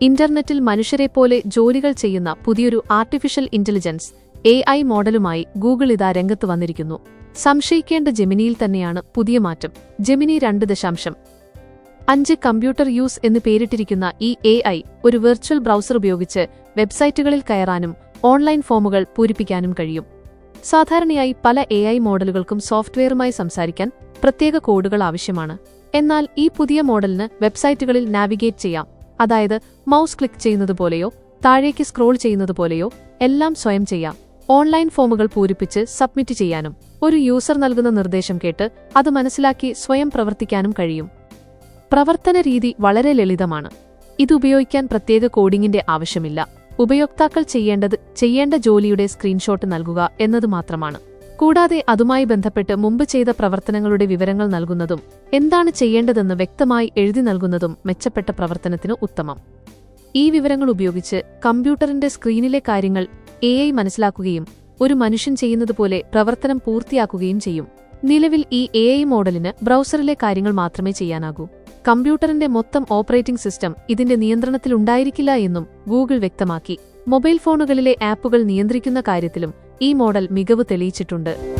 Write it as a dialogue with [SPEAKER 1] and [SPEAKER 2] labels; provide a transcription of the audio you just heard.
[SPEAKER 1] ഇന്റർനെറ്റിൽ മനുഷ്യരെ പോലെ ജോലികൾ ചെയ്യുന്ന പുതിയൊരു ആർട്ടിഫിഷ്യൽ ഇന്റലിജൻസ് എ ഐ മോഡലുമായി ഗൂഗിൾ ഇതാ രംഗത്ത് വന്നിരിക്കുന്നു. സംശയിക്കേണ്ട ജെമിനിയിൽ തന്നെയാണ് പുതിയ മാറ്റം. ജെമിനി രണ്ട് ദശാംശം. അഞ്ച് കമ്പ്യൂട്ടർ യൂസ് എന്ന് പേരിട്ടിരിക്കുന്ന ഈ എ ഐ ഒരു വെർച്വൽ ബ്രൗസർ ഉപയോഗിച്ച് വെബ്സൈറ്റുകളിൽ കയറാനും ഓൺലൈൻ ഫോമുകൾ പൂരിപ്പിക്കാനും കഴിയും. സാധാരണയായി പല എ ഐ മോഡലുകൾക്കും സോഫ്റ്റ്വെയറുമായി സംസാരിക്കാൻ പ്രത്യേക കോഡുകൾ ആവശ്യമാണ്. എന്നാൽ ഈ പുതിയ മോഡലിന് വെബ്സൈറ്റുകളിൽ നാവിഗേറ്റ് ചെയ്യാം. അതായത് മൗസ് ക്ലിക്ക് ചെയ്യുന്നത് പോലെയോ താഴേക്ക് സ്ക്രോൾ ചെയ്യുന്നത് പോലെയോ എല്ലാം സ്വയം ചെയ്യാം. ഓൺലൈൻ ഫോമുകൾ പൂരിപ്പിച്ച് സബ്മിറ്റ് ചെയ്യാനും ഒരു യൂസർ നൽകുന്ന നിർദ്ദേശം കേട്ട് അത് മനസ്സിലാക്കി സ്വയം പ്രവർത്തിക്കാനും കഴിയും. പ്രവർത്തന രീതി വളരെ ലളിതമാണ്. ഇത് ഉപയോഗിക്കാൻ പ്രത്യേക കോഡിംഗിന്റെ ആവശ്യമില്ല. ഉപയോക്താക്കൾ ചെയ്യേണ്ടത് ചെയ്യേണ്ട ജോലിയുടെ സ്ക്രീൻഷോട്ട് നൽകുക എന്നത് മാത്രമാണ്. കൂടാതെ അതുമായി ബന്ധപ്പെട്ട് മുമ്പ് ചെയ്ത പ്രവർത്തനങ്ങളുടെ വിവരങ്ങൾ നൽകുന്നതും എന്താണ് ചെയ്യേണ്ടതെന്ന് വ്യക്തമായി എഴുതി നൽകുന്നതും മെച്ചപ്പെട്ട പ്രവർത്തനത്തിന് ഉത്തമം. ഈ വിവരങ്ങൾ ഉപയോഗിച്ച് കമ്പ്യൂട്ടറിന്റെ സ്ക്രീനിലെ കാര്യങ്ങൾ എ ഐ മനസ്സിലാക്കുകയും ഒരു മനുഷ്യൻ ചെയ്യുന്നതുപോലെ പ്രവർത്തനം പൂർത്തിയാക്കുകയും ചെയ്യും. നിലവിൽ ഈ എ ഐ മോഡലിന് ബ്രൗസറിലെ കാര്യങ്ങൾ മാത്രമേ ചെയ്യാനാകൂ. കമ്പ്യൂട്ടറിന്റെ മൊത്തം ഓപ്പറേറ്റിംഗ് സിസ്റ്റം ഇതിന്റെ നിയന്ത്രണത്തിലുണ്ടായിരിക്കില്ല എന്നും ഗൂഗിൾ വ്യക്തമാക്കി. മൊബൈൽ ഫോണുകളിലെ ആപ്പുകൾ നിയന്ത്രിക്കുന്ന കാര്യത്തിലും ഈ മോഡൽ മികവ് തെളിയിച്ചിട്ടുണ്ട്